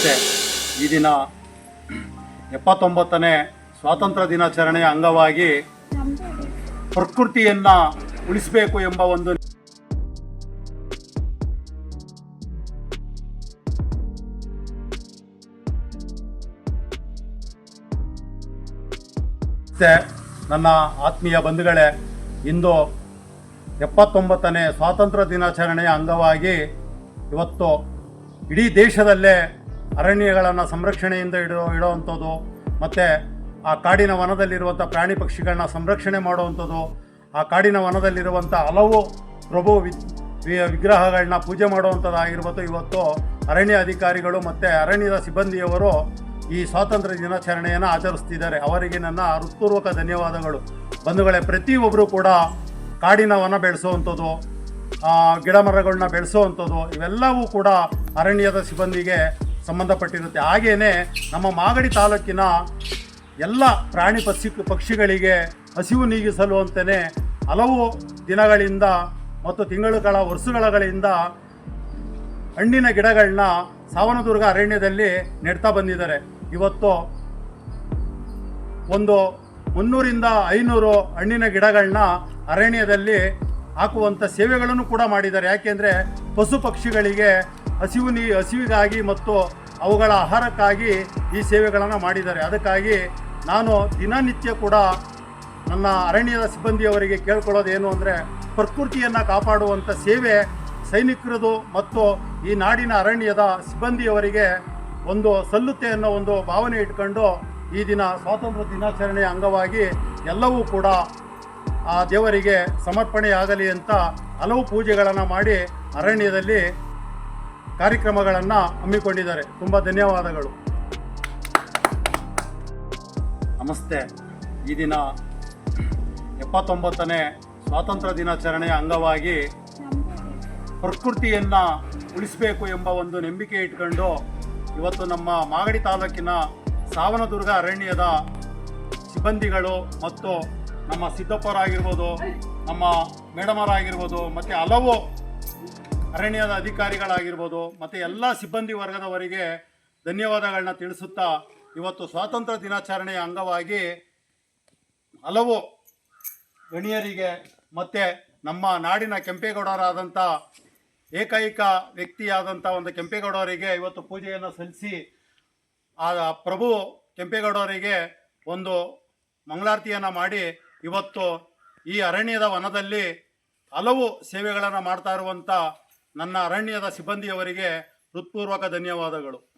ಈ ದಿನ ಎಪ್ಪತ್ತೊಂಬತ್ತನೇ ಸ್ವಾತಂತ್ರ್ಯ ದಿನಾಚರಣೆಯ ಅಂಗವಾಗಿ ಪ್ರಕೃತಿಯನ್ನು ಉಳಿಸಬೇಕು ಎಂಬ ಒಂದು ನನ್ನ ಆತ್ಮೀಯ ಬಂಧುಗಳೇ, ಇಂದು ಎಪ್ಪತ್ತೊಂಬತ್ತನೇ ಸ್ವಾತಂತ್ರ್ಯ ದಿನಾಚರಣೆಯ ಅಂಗವಾಗಿ ಇವತ್ತು ಇಡೀ ದೇಶದಲ್ಲೇ ಅರಣ್ಯಗಳನ್ನು ಸಂರಕ್ಷಣೆಯಿಂದ ಇಡೋ ಇಡೋವಂಥದ್ದು, ಮತ್ತು ಆ ಕಾಡಿನ ವನದಲ್ಲಿರುವಂಥ ಪ್ರಾಣಿ ಪಕ್ಷಿಗಳನ್ನ ಸಂರಕ್ಷಣೆ ಮಾಡುವಂಥದ್ದು, ಆ ಕಾಡಿನ ವನದಲ್ಲಿರುವಂಥ ಹಲವು ಪ್ರಭು ವಿ ವಿಗ್ರಹಗಳನ್ನ ಪೂಜೆ ಮಾಡುವಂಥದ್ದಾಗಿರ್ಬೋದು. ಇವತ್ತು ಅರಣ್ಯ ಅಧಿಕಾರಿಗಳು ಮತ್ತು ಅರಣ್ಯದ ಸಿಬ್ಬಂದಿಯವರು ಈ ಸ್ವಾತಂತ್ರ್ಯ ದಿನಾಚರಣೆಯನ್ನು ಆಚರಿಸ್ತಿದ್ದಾರೆ. ಅವರಿಗೆ ನನ್ನ ಹೃತ್ಪೂರ್ವಕ ಧನ್ಯವಾದಗಳು. ಬಂಧುಗಳೇ ಪ್ರತಿಯೊಬ್ಬರೂ ಕೂಡ ಕಾಡಿನ ವನ ಬೆಳೆಸುವಂಥದ್ದು ಗಿಡ ಮರಗಳನ್ನ ಬೆಳೆಸುವಂಥದ್ದು, ಇವೆಲ್ಲವೂ ಕೂಡ ಅರಣ್ಯದ ಸಿಬ್ಬಂದಿಗೆ ಸಂಬಂಧಪಟ್ಟಿರುತ್ತೆ. ಹಾಗೆಯೇ ನಮ್ಮ ಮಾಗಡಿ ತಾಲೂಕಿನ ಎಲ್ಲ ಪ್ರಾಣಿ ಪಕ್ಷಿ ಪಕ್ಷಿಗಳಿಗೆ ಹಸಿವು ನೀಗಿಸಲು ಅಂತಲೇ ಹಲವು ದಿನಗಳಿಂದ ಮತ್ತು ತಿಂಗಳುಗಳ ವರ್ಷಗಳಿಂದ ಹಣ್ಣಿನ ಗಿಡಗಳನ್ನ ಸಾವನದುರ್ಗ ಅರಣ್ಯದಲ್ಲಿ ನೆಡ್ತಾ ಬಂದಿದ್ದಾರೆ. ಇವತ್ತು ಒಂದು ಮುನ್ನೂರಿಂದ ಐನೂರು ಹಣ್ಣಿನ ಗಿಡಗಳನ್ನ ಅರಣ್ಯದಲ್ಲಿ ಹಾಕುವಂಥ ಸೇವೆಗಳನ್ನು ಕೂಡ ಮಾಡಿದ್ದಾರೆ. ಯಾಕೆಂದರೆ ಪಶು ಪಕ್ಷಿಗಳಿಗೆ ಹಸಿವು ನೀ ಹಸಿವಿಗಾಗಿ ಮತ್ತು ಅವುಗಳ ಆಹಾರಕ್ಕಾಗಿ ಈ ಸೇವೆಗಳನ್ನು ಮಾಡಿದ್ದಾರೆ. ಅದಕ್ಕಾಗಿ ನಾನು ದಿನನಿತ್ಯ ಕೂಡ ನನ್ನ ಅರಣ್ಯದ ಸಿಬ್ಬಂದಿಯವರಿಗೆ ಕೇಳ್ಕೊಳ್ಳೋದೇನು ಅಂದರೆ ಪ್ರಕೃತಿಯನ್ನು ಕಾಪಾಡುವಂಥ ಸೇವೆ ಸೈನಿಕರದು ಮತ್ತು ಈ ನಾಡಿನ ಅರಣ್ಯದ ಸಿಬ್ಬಂದಿಯವರಿಗೆ ಒಂದು ಸಲ್ಲುತ್ತೆ ಅನ್ನೋ ಒಂದು ಭಾವನೆ ಇಟ್ಕೊಂಡು ಈ ದಿನ ಸ್ವಾತಂತ್ರ್ಯ ದಿನಾಚರಣೆಯ ಅಂಗವಾಗಿ ಎಲ್ಲವೂ ಕೂಡ ಆ ದೇವರಿಗೆ ಸಮರ್ಪಣೆಯಾಗಲಿ ಅಂತ ಹಲವು ಪೂಜೆಗಳನ್ನು ಮಾಡಿ ಅರಣ್ಯದಲ್ಲಿ ಕಾರ್ಯಕ್ರಮಗಳನ್ನು ಹಮ್ಮಿಕೊಂಡಿದ್ದಾರೆ. ತುಂಬ ಧನ್ಯವಾದಗಳು. ನಮಸ್ತೆ. ಈ ದಿನ ಎಪ್ಪತ್ತೊಂಬತ್ತನೇ ಸ್ವಾತಂತ್ರ್ಯ ದಿನಾಚರಣೆಯ ಅಂಗವಾಗಿ ಪ್ರಕೃತಿಯನ್ನು ಉಳಿಸಬೇಕು ಎಂಬ ಒಂದು ನಂಬಿಕೆ ಇಟ್ಕೊಂಡು ಇವತ್ತು ನಮ್ಮ ಮಾಗಡಿ ತಾಲೂಕಿನ ಸಾವನದುರ್ಗ ಅರಣ್ಯದ ಸಿಬ್ಬಂದಿಗಳು ಮತ್ತು ನಮ್ಮ ಸಿದ್ದಪ್ಪರಾಗಿರ್ಬೋದು, ನಮ್ಮ ಮೇಡಮರಾಗಿರ್ಬೋದು, ಮತ್ತು ಹಲವು ಅರಣ್ಯದ ಅಧಿಕಾರಿಗಳಾಗಿರ್ಬೋದು, ಮತ್ತು ಎಲ್ಲ ಸಿಬ್ಬಂದಿ ವರ್ಗದವರಿಗೆ ಧನ್ಯವಾದಗಳನ್ನ ತಿಳಿಸುತ್ತಾ ಇವತ್ತು ಸ್ವಾತಂತ್ರ್ಯ ದಿನಾಚರಣೆಯ ಅಂಗವಾಗಿ ಹಲವು ಗಣಿಯರಿಗೆ ಮತ್ತು ನಮ್ಮ ನಾಡಿನ ಕೆಂಪೇಗೌಡರಾದಂಥ ಏಕೈಕ ವ್ಯಕ್ತಿಯಾದಂಥ ಒಂದು ಕೆಂಪೇಗೌಡರಿಗೆ ಇವತ್ತು ಪೂಜೆಯನ್ನು ಸಲ್ಲಿಸಿ, ಆ ಪ್ರಭು ಕೆಂಪೇಗೌಡರಿಗೆ ಒಂದು ಮಂಗಳಾರತಿಯನ್ನು ಮಾಡಿ ಇವತ್ತು ಈ ಅರಣ್ಯದ ವನದಲ್ಲಿ ಹಲವು ಸೇವೆಗಳನ್ನು ಮಾಡ್ತಾ ಇರುವಂಥ ನನ್ನ ಅರಣ್ಯದ ಸಿಬ್ಬಂದಿಯವರಿಗೆ ಹೃತ್ಪೂರ್ವಕ ಧನ್ಯವಾದಗಳು.